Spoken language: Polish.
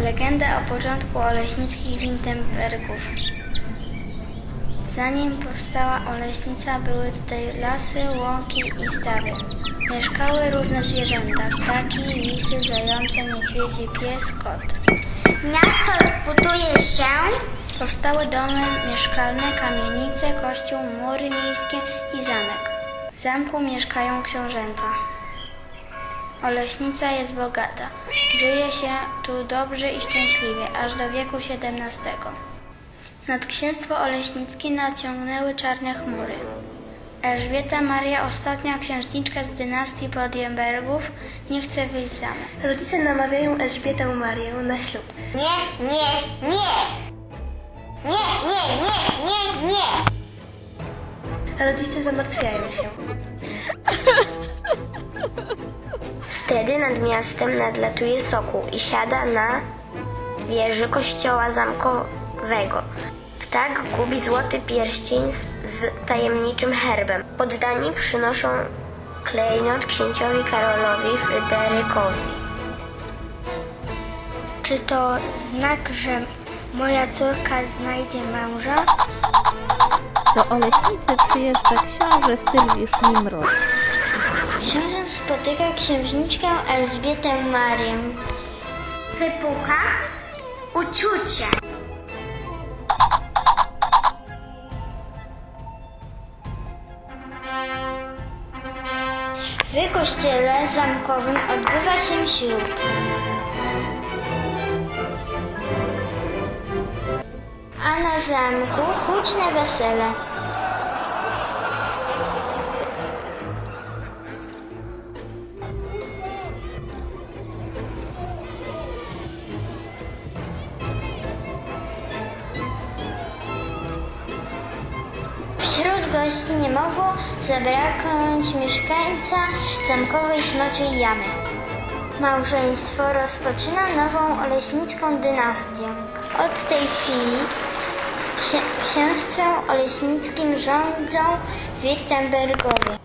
Legenda o początku oleśnickich Wintembergów. Zanim powstała Oleśnica, były tutaj lasy, łąki i stawy. Mieszkały różne zwierzęta, ptaki, lisy, zające, niedźwiedzie, pies, kot. Miasto buduje się Powstały domy mieszkalne, kamienice, kościół, mury miejskie i zamek. W zamku mieszkają książęta. Oleśnica jest bogata. Żyje się tu dobrze i szczęśliwie, aż do wieku XVII. Nad księstwo oleśnickie naciągnęły czarne chmury. Elżbieta Maria, ostatnia księżniczka z dynastii Podiembergów, nie chce wyjść zamek. Rodzice namawiają Elżbietę Marię na ślub. nie, nie, nie. Nie, nie, nie, nie, nie. Rodzice zamartwiają się. Wtedy nad miastem nadlatuje sokół i siada na wieży kościoła zamkowego. Ptak gubi złoty pierścień z, z tajemniczym herbem. Poddani przynoszą klejnot księciowi Karolowi Fryderykowi. Czy to znak, że moja córka znajdzie męża? Do Oleśnicy przyjeżdża książę Sylwiusz Nimrod. Książę spotyka księżniczkę Elżbietę Marię. Wypucha uczucie. W kościele zamkowym odbywa się ślub. A na zamku huczne wesele. Wśród gości nie mogło zabraknąć mieszkańca zamkowej smoczej jamy. Małżeństwo rozpoczyna nową oleśnicką dynastię. Od tej chwili księ- księstwem oleśnickim rządzą Wittenbergowie.